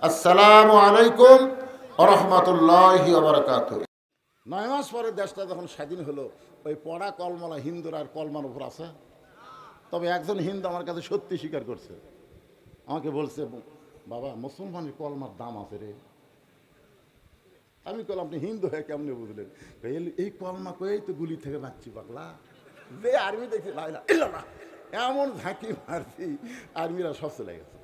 আসসালামু আলাইকুম রহমতুল্লাহ নয় মাস পরে দেশটা যখন স্বাধীন হলো, ওই পড়া কলমালা হিন্দুর আর কলমার উপর আছে। তবে একজন হিন্দু আমার কাছে সত্যি স্বীকার করছে। আমাকে বলছে, বাবা, মুসলমানের কলমার দাম আছে রে। আমি কল আপনি হিন্দু হয়ে কেমনে বুঝলেন? এই- কলমা কই? তো গুলি থেকে বাঁচছি, পাগলা। যে আর্মি ইল্লা না। এমন ঝাঁকি মারছি, আর্মিরা সব চলে গেছে।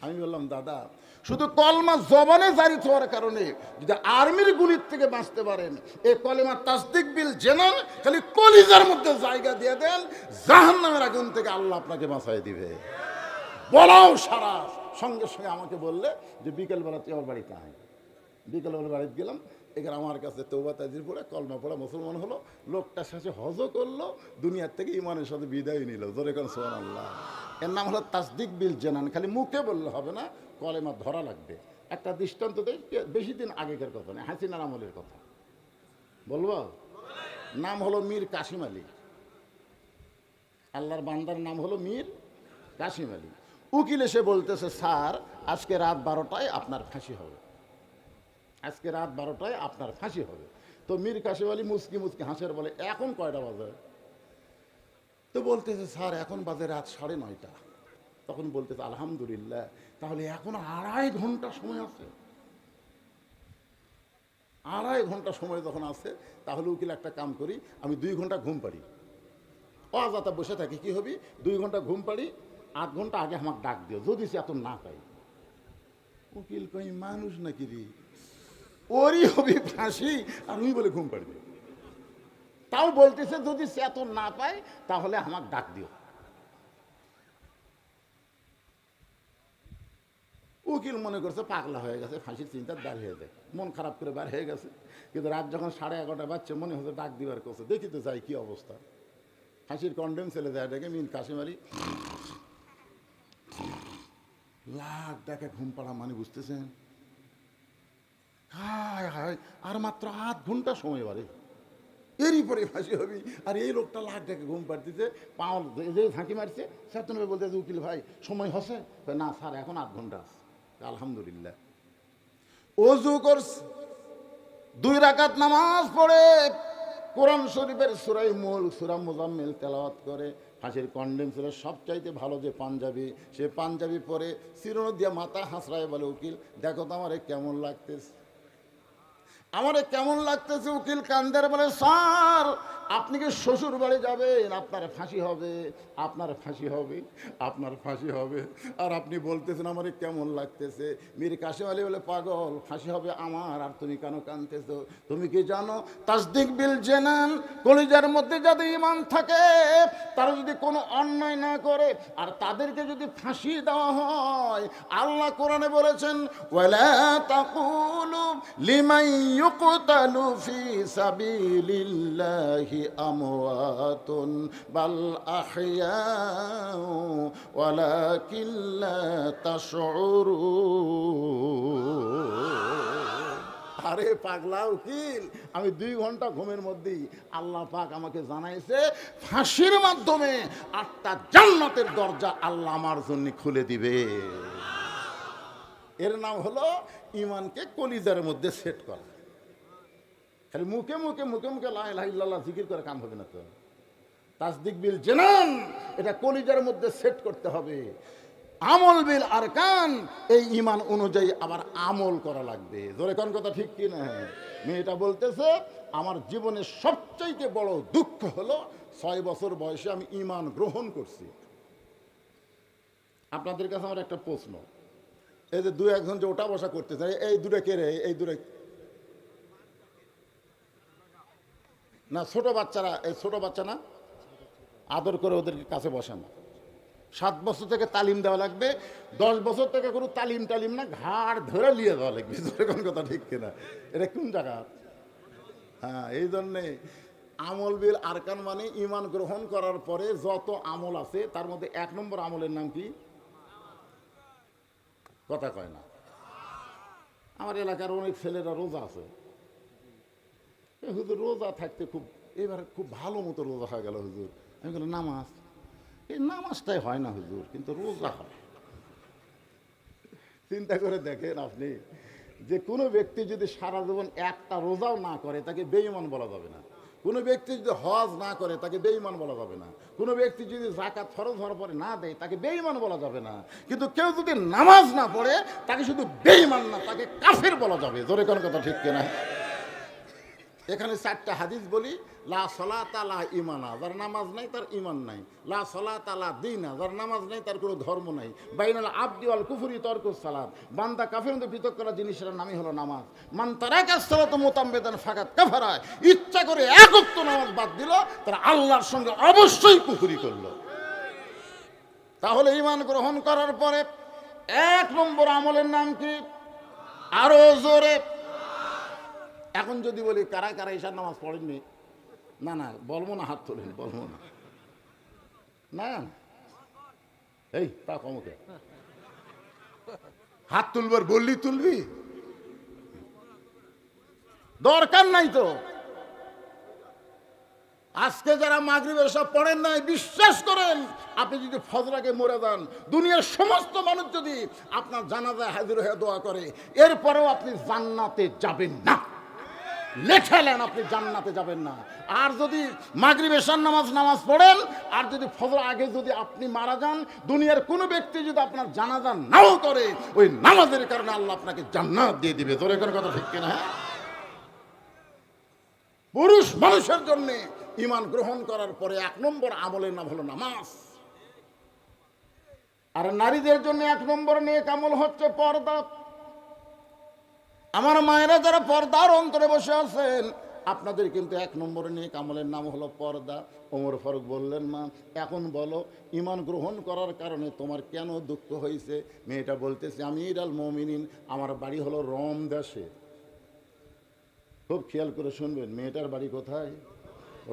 আমি বললাম, দাদা শুধু কলমা জবানে জারি হওয়ার কারণে যদি আর্মির গুলির থেকে বাঁচতে পারেন, এই কলেমা তাসদিক বিল জেনান খালি কলিজার মধ্যে জায়গা দিয়ে দেন, জাহান্নামের আগুন থেকে আল্লাহ আপনাকে বাঁচাই দিবে। বলাও সারা। সঙ্গে সঙ্গে আমাকে বললে যে বিকেলবেলা তুই আমার বাড়িতে আয়। বিকেলবেলা বাড়িতে গেলাম, এখানে আমার কাছে তৌবা তাজির পড়ে, কলমা পড়া মুসলমান হলো লোকটার সাথে হজও করল, দুনিয়ার থেকে ইমানের সাথে বিদায় নিল। জোরে কোন সোহান আল্লাহ এর নাম হলো তাসদিক বিল জেনান। খালি মুখে বললে হবে না কলেমা ধরা লাগবে। একটা দৃষ্টান্ত দেই, বেশি দিন আগেকার কথা নয়, হাসিনার আমলের কথা। বলব? নাম হলো মীর কাশিম আলী। আল্লাহর বান্দার নাম হলো মীর কাশিম আলী। উকিল এসে বলতেছে, স্যার, আজকে রাত বারোটায় আপনার ফাঁসি হবে। আজকে রাত বারোটায় আপনার ফাঁসি হবে। তো মীর কাশিম আলী মুসকি মুসকি হাসের বলে, এখন কয়টা বাজে? তো বলতেছে, স্যার, এখন বাজে রাত সাড়ে নয়টা। তখন বলতেছে আলহামদুলিল্লাহ। তাহলে এখন আড়াই ঘণ্টা সময় আছে। আড়াই ঘণ্টা সময় যখন আছে, তাহলে উকিল একটা কাম করি, আমি দুই ঘণ্টা ঘুম পারি অজাতা বসে থাকি, কি হবি? দুই ঘণ্টা ঘুম পারি আধ ঘণ্টা আগে আমার ডাক দিও, যদি সে এত না পাই উকিল কই মানুষ নাকি রে? ওরই হবি ফাঁসি। আর উনি বলে, ঘুম পাড়বে। তাও বলতেছে, যদি সে এত না পায়, তাহলে আমার ডাক দিও। উকিল মনে করছে পাগলা হয়ে গেছে, ফাঁসির চিন্তা বার হয়ে যায়। মন খারাপ করে বার হয়ে গেছে। কিন্তু রাত যখন সাড়ে এগারোটা বাচ্চা মনে হচ্ছে ডাক দিবার করছে। দেখি তো যাই কি অবস্থা। ফাঁসির কন্ডেম ছেলে যায় ডেকে মিন কাশিমারি লাখ ডাকে ঘুম পাড়া মানে বুঝতেছেন? হায় হায়, আর মাত্র আধ ঘণ্টা সময় বাড়ে। এরই পরে ফাঁসি হবি। আর এই লোকটা লাখ ডাকে ঘুম পাড়তেছে। পাও যে ঝাঁকি মারছে তুমি বলতেছে, উকিল ভাই, সময় হসে না, স্যার, এখন আধ ঘণ্টা আছে। আলহামদুলিল্লাহ। অজু করছে। দুই রাকাত নামাজ পড়ে কোরআন শরীফের সুরাই মূল সুরা মুজাম্মিল তেলাওয়াত করে। ফাঁসির কন্ডেম ছিল সবচাইতে ভালো যে পাঞ্জাবি, সে পাঞ্জাবি পরে চিরনো দিয়া মাথা হাসরায় বলে, উকিল, দেখো তো আমারে কেমন লাগতেছে। আমারে কেমন লাগতেছে, উকিল কান্দের বলে, স্যার আপনি কি শ্বশুর বাড়ি যাবেন? আপনার ফাঁসি হবে, আপনার ফাঁসি হবে, আপনার ফাঁসি হবে। আর আপনি বলতেছেন, আমার কেমন লাগতেছে? মীর কাশিম আলী বলে, পাগল, ফাঁসি হবে আমার, আর তুমি কেন কানতেছো তুমি কি জানো? তাসদিক বিল জেনান, কলিজার মধ্যে যাদের ইমান থাকে, তারা যদি কোনো অন্যায় না করে, আর তাদেরকে যদি ফাঁসি দেওয়া হয়, আল্লাহ কোরআনে বলেছেন, ওয়ালা তাকুলু লিমান ইউকতালু ফি সাবিলিল্লাহি আমওয়াতুন, বাল আহইয়াউ, ওয়ালাকিন আরে পাগলা উকিল, আমি দুই ঘণ্টা ঘুমের মধ্যেই আল্লাহ পাক আমাকে জানাইছে, ফাঁসির মাধ্যমে আটটা জান্নাতের দরজা আল্লাহ আমার জন্য খুলে দিবে। এর নাম হলো ইমানকে কলিজার মধ্যে সেট করা। খালি মুখে মুখে মুখে মুখে লাইল্লাহ জিকির করে কাম হবে না তো। তাসদিক বিল জেনান, এটা কলিজার মধ্যে সেট করতে হবে। আমল বিল আর কান এই ইমান অনুযায়ী আবার আমল করা লাগবে। জোরে কোন কথা ঠিক কি না মেয়েটা বলতেছে, আমার জীবনের সবচাইতে বড় দুঃখ হলো ছয় বছর বয়সে আমি ইমান গ্রহণ করছি। আপনাদের কাছে আমার একটা প্রশ্ন। এই যে দু একজন যে ওটা বসা করতেছে, এই দূরে কে রে? এই দূরে না, ছোট বাচ্চারা, এই ছোট বাচ্চা না, আদর করে ওদেরকে কাছে বসানো। সাত বছর থেকে তালিম দেওয়া লাগবে, দশ বছর থেকে কোনো তালিম টালিম না, ঘাড় ধরে নিয়ে দেওয়া লাগবে। কোন কথা ঠিক কিনা? এটা কোন জায়গা? হ্যাঁ এই জন্যে আমল বিল আরকান মানে ইমান গ্রহণ করার পরে যত আমল আছে, তার মধ্যে এক নম্বর আমলের নাম কি? কথা কয় না। আমার এলাকার অনেক ছেলেরা রোজা আছে। হুজুর রোজা থাকতে খুব, এবার খুব ভালো মতো রোজা হয়ে গেল হুজুর। আমি বললাম, নামাজ? এই নামাজটাই হয় না হুজুর, কিন্তু রোজা হয়। চিন্তা করে দেখেন আপনি, যে কোনো ব্যক্তি যদি সারা জীবন একটা রোজাও না করে, তাকে বেঈমান বলা যাবে না। কোনো ব্যক্তি যদি হজ না করে, তাকে বেঈমান বলা যাবে না। কোনো ব্যক্তি যদি জাকাত ফরজ হওয়ার পরে না দেয়, তাকে বেঈমান বলা যাবে না। কিন্তু কেউ যদি নামাজ না পড়ে, তাকে শুধু বেঈমান না, তাকে কাফের বলা যাবে। জোরে কোনো কথা ঠিক কিনা? এখানে চারটা হাদিস বলি, লা সলা তালা ইমানা যার নামাজ নাই তার ইমান নাই। লা সলা তালা দিনা, যার নামাজ নাই তার কোনো ধর্ম নাই। বাইনাল আব্দি ওয়াল কুফরি তর্ক সালাত। বান্দা কাফের মধ্যে পৃথক করা জিনিসের নামই হলো নামাজ। মান তারাকা সালাত মোতাম্বেদান ফাকাত কাফারা। ইচ্ছা করে একত্ব নামাজ বাদ দিল, তারা আল্লাহর সঙ্গে অবশ্যই কুফুরি করল। তাহলে ইমান গ্রহণ করার পরে এক নম্বর আমলের নাম কি? আরও জোরে। এখন যদি বলি, কারা কারা ঈশার নামাজ পড়েননি? না না, বলব না, হাত তোলেন, বলব না। না এই, তা কমকে হাত তুলবার বললি তুলবি? দরকার নাই তো। আজকে যারা মাগরিবের সব পড়েন নাই, বিশ্বাস করেন, আপনি যদি ফজরাকে মরে দেন দুনিয়ার সমস্ত মানুষ যদি আপনার জানাজায় হাজির হয়ে দোয়া করে, এরপরেও আপনি জান্নাতে যাবেন না। লেখালেন আপনি জান্নাতে যাবেন না। আর যদি মাগরিব এশার নামাজ নামাজ পড়েন, আর যদি ফজর আগে যদি আপনি মারা যান, দুনিয়ার কোনো ব্যক্তি যদি আপনার জানাজা নাও করে, ওই নামাজের কারণে আল্লাহ আপনাকে জান্নাত দিয়ে দিবে। তোর এখানে কথা ঠিক কিনা হ্যাঁ? পুরুষ মানুষের জন্য ইমান গ্রহণ করার পরে এক নম্বর আমলের নাম হলো নামাজ। আর নারীদের জন্য এক নম্বর নিয়ে কামল হচ্ছে পর্দা। আমার মায়েরা যারা পর্দার অন্তরে বসে আছেন, আপনাদের কিন্তু এক নম্বরে নিয়ে কামলের নাম হলো পর্দা। ওমর ফারুক বললেন, মা, এখন বলো ইমান গ্রহণ করার কারণে তোমার কেন দুঃখ হয়েছে মেয়েটা বলতেছে, আমি ইরাল মমিনিন, আমার বাড়ি হলো রম দেশে। খুব খেয়াল করে শুনবেন, মেয়েটার বাড়ি কোথায়?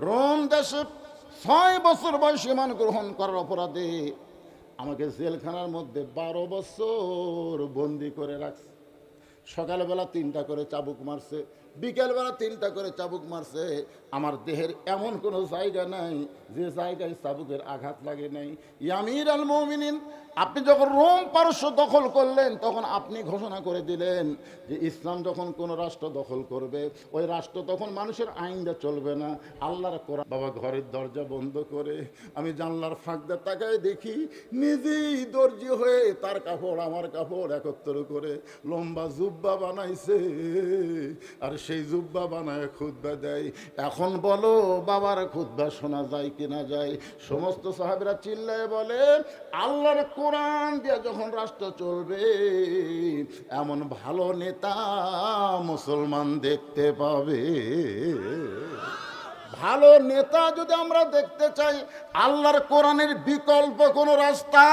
রোম দেশে ছয় বছর বয়স ইমান গ্রহণ করার অপরাধে আমাকে জেলখানার মধ্যে বারো বছর বন্দি করে রাখছে। সকালবেলা তিনটা করে চাবুক মারছে বিকেলবেলা তিনটা করে চাবুক মারছে আমার দেহের এমন কোনো জায়গা নাই যে জায়গায় চাবুকের আঘাত লাগে নাই। ইয়ামির আল মমিনিন, আপনি যখন রোম পারস্য দখল করলেন, তখন আপনি ঘোষণা করে দিলেন যে ইসলাম যখন কোনো রাষ্ট্র দখল করবে, ওই রাষ্ট্র তখন মানুষের আইনটা চলবে না। আল্লাহর কোরআন, বাবা ঘরের দরজা বন্ধ করে আমি জানলার ফাঁকদা তাকায় দেখি, নিজেই দর্জি হয়ে তার কাপড়, আমার কাপড় একত্র করে লম্বা জুব্বা বানাইছে। আর সেই জুব্বা বানায় খুদ্া দেয়। এখন বলো, বাবার খুদ্া শোনা যায় কিনা যায়? সমস্ত সাহেবরা চিল্লায় বলে, আল্লাহর কোরআন দিয়ে যখন রাষ্ট্র চলবে, এমন ভালো নেতা মুসলমান দেখতে পাবে। ভালো নেতা যদি আমরা দেখতে চাই, আল্লাহর কোরআনের বিকল্প কোনো রাস্তা?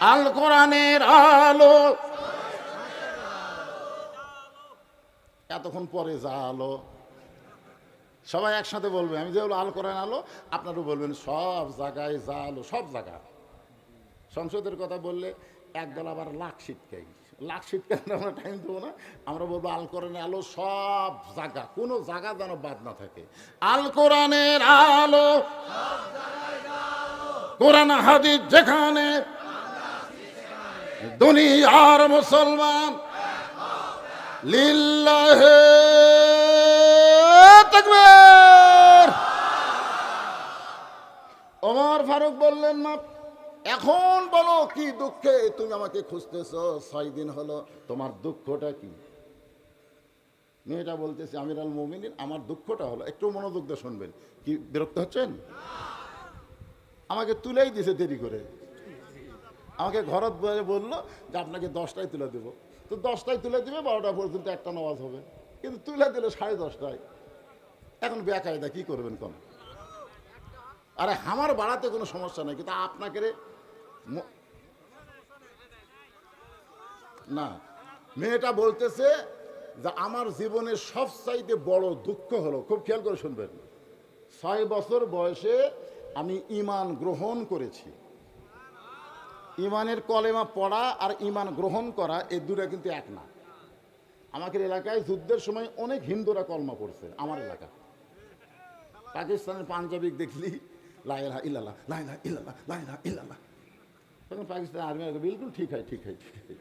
আল কোরআনের আলো। এতক্ষণ পরে যা আলো। সবাই একসাথে বলবে, আমি যে আল কোরআন আলো, আপনারও বলবেন, সব জায়গায় যা আলো, সব জায়গা। সংসদের কথা বললে একদল আবার লাখ শীতকাই লাখ শীতকাই আমরা টাইম দেবো না, আমরা বলব আল কোরআনের আলো, সব জায়গা, কোনো জায়গা যেন বাদ না থাকে। আল কোরআনের আলো, কোরআন হাদিস যেখানে, দুনিয়ার মুসলমান, লিল্লাহে তাকবীর ওমর ফারুক বললেন, মা, এখন বলো কি দুঃখে তুমি আমাকে খুঁজতেছ? ছয় দিন হলো, তোমার দুঃখটা কি? মেয়েটা বলতেছে, আমির আল মোমিনিন, আমার দুঃখটা হলো, একটু মনোযোগ দিয়ে শুনবেন। কি, বিরক্ত হচ্ছেন? আমাকে তুলেই দিছে দেরি করে। আমাকে ঘরত বলে বলল যে, আপনাকে দশটায় তুলে দেবো। তো দশটায় তুলে দিবে, বারোটা পর্যন্ত একটা নামাজ হবে। কিন্তু তুলে দিলে সাড়ে দশটায়। এখন বেকায়দা কি করবেন কোন? আরে আমার বাড়াতে কোনো সমস্যা নেই, কিন্তু আপনাকে না, মেয়েটা বলতেছে যে আমার জীবনের সবচাইতে বড় দুঃখ হলো, খুব খেয়াল করে শুনবেন, ছয় বছর বয়সে আমি ইমান গ্রহণ করেছি। ইমানের কলেমা পড়া আর ইমান গ্রহণ করা, এই দুটা কিন্তু এক না। আমাদের এলাকায় যুদ্ধের সময় অনেক হিন্দুরা কলমা পড়ছে, আমার এলাকা। পাকিস্তানের পাঞ্জাবি দেখলি? লাইলা ইল্লাল্লাহ লাইলা ইল্লাল্লাহ লাইলা ইল্লাল্লাহ। তখন পাকিস্তান আর্মি বিলকুল ঠিক হয় ঠিক হয় ঠিক হয়।